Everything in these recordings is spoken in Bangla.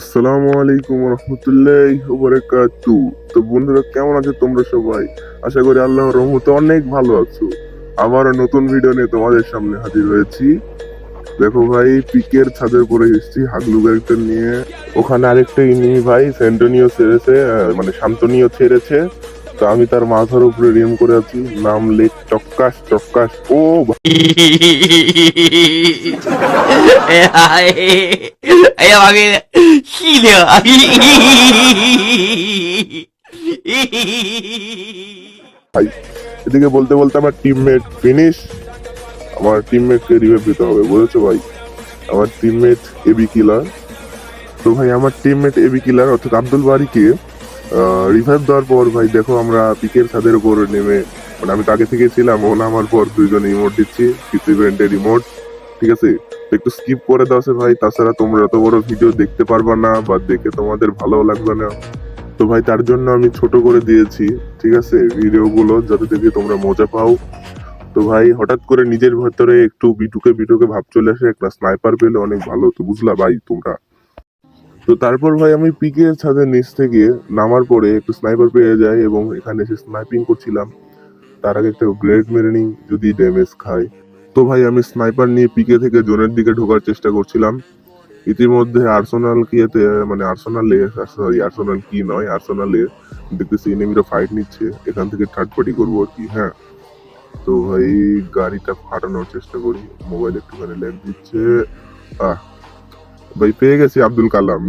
আসসালামু আলাইকুম রহমতুল্লাহ ওবরাকাতু তো বন্ধুরা, কেমন আছো তোমরা সবাই? আশা করি আল্লাহর রহমতে অনেক ভালো আছো। আবার নতুন ভিডিও নিয়ে তোমাদের সামনে হাজির হয়েছি। দেখো ভাই, পিকের ছাদের পরে এসেছি হাগলু ক্যারেক্টার নিয়ে। ওখানে আরেকটা ইনি ভাই সেন্টোনিও ছেড়েছে মানে শান্তনিও ছেড়েছে। তো আমি তার মাথার উপরে রিম করে আছি। নাম লেখ চকাস চকাস ও ভাই, এদিকে বলতে বলতে আমার টিমমেট ফিনিশ আমার টিমমেটকে রিভাইভ দিতে হবে, বুঝেছ ভাই? আমার টিমমেট এবি কিলার তো ভাই, আমার টিমমেট এবি কিলার অর্থাৎ আব্দুল বারিকে রিভাইভ দেওয়ার পর ভাই, দেখো আমরা পিকের ছাদের উপর নেমে মানে আমি তাকে থেকে ছিলাম ও নামার পর দুইজনে ইমোট দিচ্ছি ফিফটি ইভেন্টের ঠিক আছে? একটু স্কিপ করে দাও ভাই, তাছাড়া তোমরা এত বড় ভিডিও দেখতে পারবা না, বা দেখে তোমাদের ভালো লাগবে না। তো ভাই, তার জন্য আমি ছোট করে দিয়েছি, ঠিক আছে ভিডিওগুলো যাতে দেখে তোমরা মজা পাও। তো ভাই, হঠাৎ করে নিজের ভেতরে একটু বিটুকে বিটুকে ভাব চলে আসে, একটা স্নাইপার পেলে, অনেক ভালো, তো বুঝলা ভাই তোমরা। তো তারপর ভাই আমি পিকে ছাদের নিচ থেকে নামার পরে একটু স্নাইপার পেয়ে যাই এবং এখানে এসে স্নাইপিং করছিলাম। তার আগে একটা গ্রেড মেরে নিই যদি ড্যামেজ খায়। তো ভাই আমি স্নাইপার নিয়ে পিকে থেকে জোনের দিকে ঢোকার চেষ্টা করছিলাম। ইতিমধ্যে আর্সোনাল কি এতে মানে আর্সেনালে সরি আর্সোনাল কি নয় আর্সেনালে দেখতেছি এনিমিরা ফাইট নিচ্ছে। এখান থেকে থার্ড পার্টি করব আর কি হ্যাঁ। তো ভাই গাড়িটা ফাটানোর চেষ্টা করি মোবাইল একটুখানি ল্যাগ দিচ্ছে। আহ ভাই, পেয়ে গেছি আব্দুল কালাম।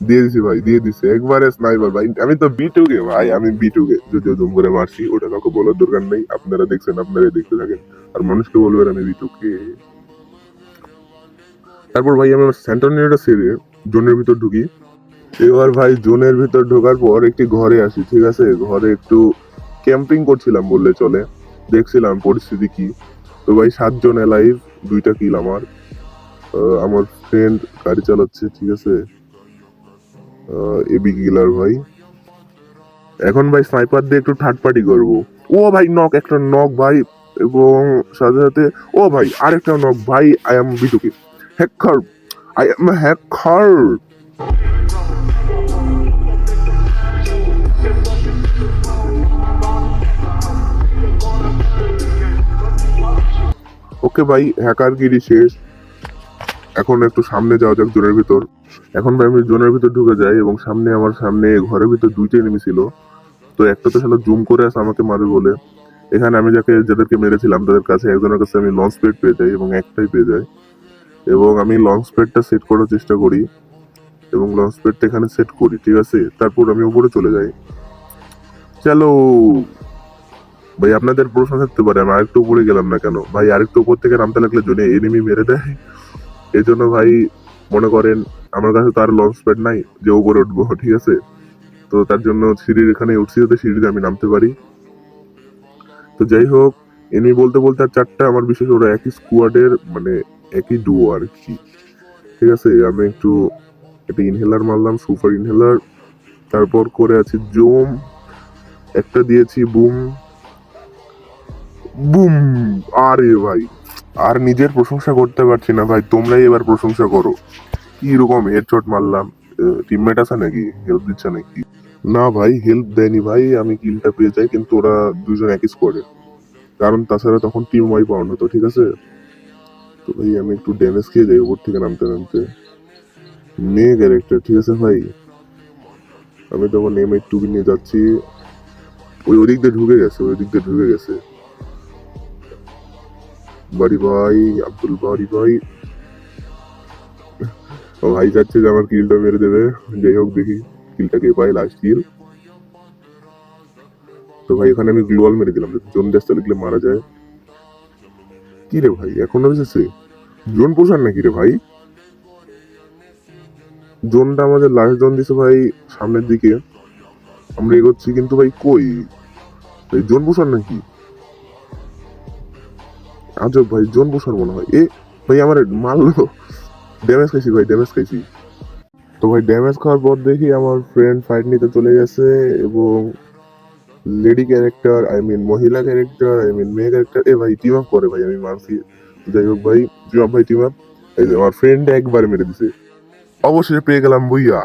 দিয়ে দিছি ভাই, দিয়ে দিছে। একবারে স্নাইপার ভাই, আমি তো বিটুকে ভাই, আমি বিটুকে যদিও দুম করে মারছি, ওটা কাউকে বলার দরকার নেই। আপনারা দেখছেন আপনারা দেখতে থাকেন। আর মানুষকে বলবেন আমি বিটুকে তারপর ভাই, আমি আমার স্যান্টনিয়াটা সেরে জোনের ভিতর ঢুকি। এবার ভাই, জোনের ভিতর ঢোকার পর একটি ঘরে আসি, ঠিক আছে? ঘরে একটু ক্যাম্পিং করছিলাম বললে চলে। দেখছিলাম পরিস্থিতি কি। তো ভাই, সাতজন এলাইভ দুইটা কিল আমার। আমার ফ্রেন্ড গাড়ি চালাচ্ছে, ঠিক আছে? এবি কিলার ভাই। এখন ভাই স্নাইপার দিয়ে একটু থার্ড পার্টি করব। ও ভাই নক একটা নক ভাই, এবং সাথে সাথে, ও ভাই, আরেকটা নক ভাই I am বিটুকে hacker I am hacker okay ভাই হ্যাকার গিরি শেষ। এখন একটু সামনে যাওয়া যাক জোনের ভিতর। এখন ভাই আমি জোনের ভিতর ঢুকে যাই এবং সামনে আমার সামনে ঘরের ভিতর দুইটা এনিমি ছিল। তো একটা তো শালা জুম করে আসে আমাকে মারবে বলে। এখানে আমি যাকে, যাদেরকে মেরেছিলাম তাদের কাছে, একজনের কাছে আমি লঞ্চ প্যাড পেয়ে যাই এবং একটাই পেয়ে যাই। এবং আমি লঞ্চ প্যাডটা সেট করার চেষ্টা করি এবং লঞ্চ প্যাডটা এখানে সেট করি, ঠিক আছে? তারপর আমি উপরে চলে যাই। চলো। ভাই, আপনাদের প্রশ্ন থাকতে পারে, আমি আরেকটু উপরে গেলাম না কেন? ভাই, আরেকটু উপর থেকে নামতে লাগলে জনে এনিমি মেরে দেয়। এই জন্য ভাই মনে করেন, আমার কাছে তো আর লঞ্চ প্যাড নাই, যে উপরে উঠবো, ঠিক আছে? তো তার জন্য সিঁড়ির এখানে উঠছি যাতে সিঁড়িতে আমি নামতে পারি। তো যাই হোক এনিমি বলতে বলতে আর চারটা আমার বিশেষ ওরা একই স্কোয়াডের মানে একই ডুও আর কি। ঠিক আছে, আমি একটু একটা ইনহেলার মারলাম সুপার ইনহেলার তারপর করে আছি জোম। একটা দিয়েছি বুম বুম আরে ভাই! আর নিজের প্রশংসা করতে পারছি না, ভাই। তোমরাই এবার প্রশংসা করো। কি রকম হেডশট মারলাম? টিমমেট আছে নাকি? হেল্প দিচ্ছে নাকি? না, ভাই হেল্প দেয়নি, ভাই। আমি কিলটা পেয়ে যাই, কিন্তু ওরা দুজন একই স্কোয়াডে কারণ তাছাড়া তখন টিম ওয়াই পাওয়ানো হতো, ঠিক আছে? তো ভাই, আমি একটু ড্যামেজ খেয়ে যাই উপর থেকে নামতে নামতে। মেয়ে ক্যারেক্টার ঠিক আছে, ভাই? আমি তখন এম এইট টু নিয়ে যাচ্ছি। ওই ওদিক দিয়ে ঢুকে গেছে, ওই দিক দিয়ে ঢুকে গেছে। বাড়ি ভাই, আব্দুল বাড়ি ভাই। ভাই চাচ্ছে যে আমার কিলটা মেরে দেবে। যাই হোক দেখি কিলটা কে পাই লাস্ট কিল তো ভাই এখানে আমি গ্লোয়াল মেরে দিলাম। জোন দেশটা লিখলে মারা যায়। কি রে ভাই, এখনও এসেছে জোন পোষার নাকি রে ভাই? জোনটা আমাদের লাস্ট জোন দিছে ভাই সামনের দিকে। আমরা এগোচ্ছি কিন্তু ভাই কই? জোন পোষার নাকি? আজব ভাই জোন পোষার মনে হয়। এ ভাই আমার মারলো। ড্যামেজ খাইছি ভাই ড্যামেজ খাইছি। তো ভাই ড্যামেজ খাওয়ার পর দেখি আমার ফ্রেন্ড ফাইট নিতে চলে গেছে এবং লেডি ক্যারেক্টার আই মিন মহিলা ক্যারেক্টার আই মিন মেয়ে ক্যারেক্টার এ ভাই টিম আপ করে ভাই আমি মারছি। যাই হোক ভাই টিম আপ ভাই টিম আপ আমার ফ্রেন্ড একবার মেরে দিছে। অবশেষে পেয়ে গেলাম বুইয়া